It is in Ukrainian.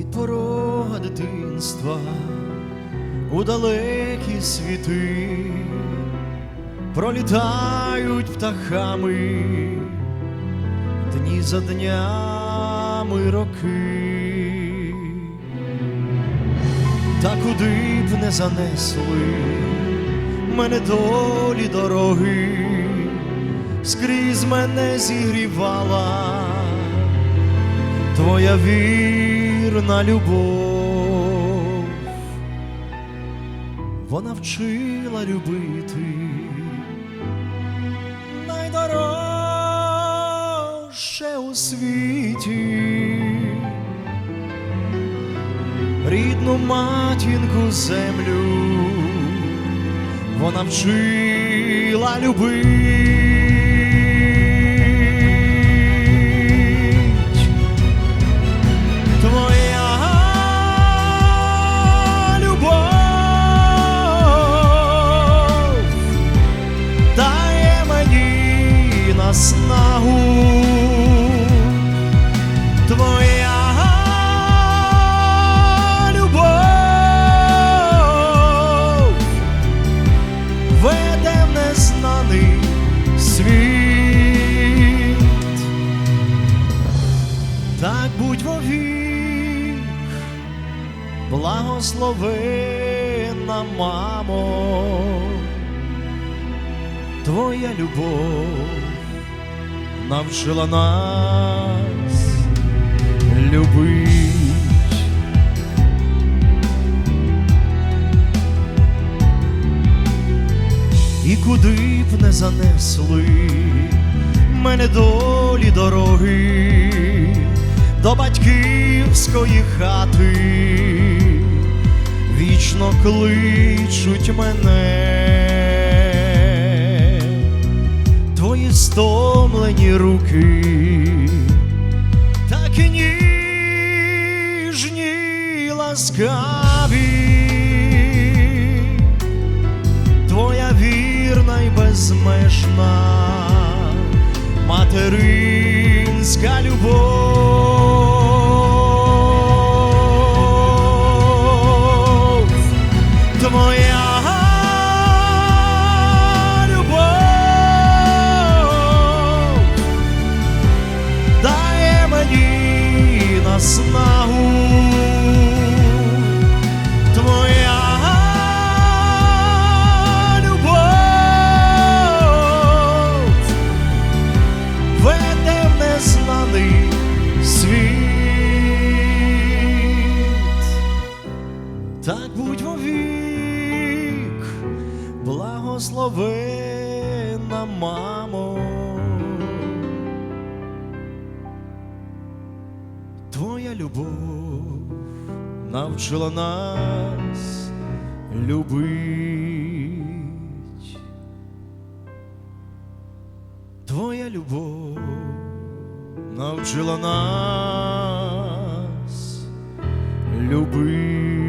від порога дитинства у далекі світи. Пролітають птахами дні за днями роки, та куди б не занесли мене долі дороги, скрізь мене зігрівала твоя вірна любов, вона вчила любити найдорожче у світі, рідну матінку землю, вона вчила любить. Твоя любов веде в світ. Так будь вовік, благословена мамо, твоя любов навчила нас любить. І куди б не занесли мене долі дороги до батьківської хати, вічно кличуть мене, стомлені руки, так ніжні ласкаві. Твоя вірна й безмежна материнська любов, Так будь вовік, благословена мамо. Твоя любов навчила нас любить. Твоя любов навчила нас любить.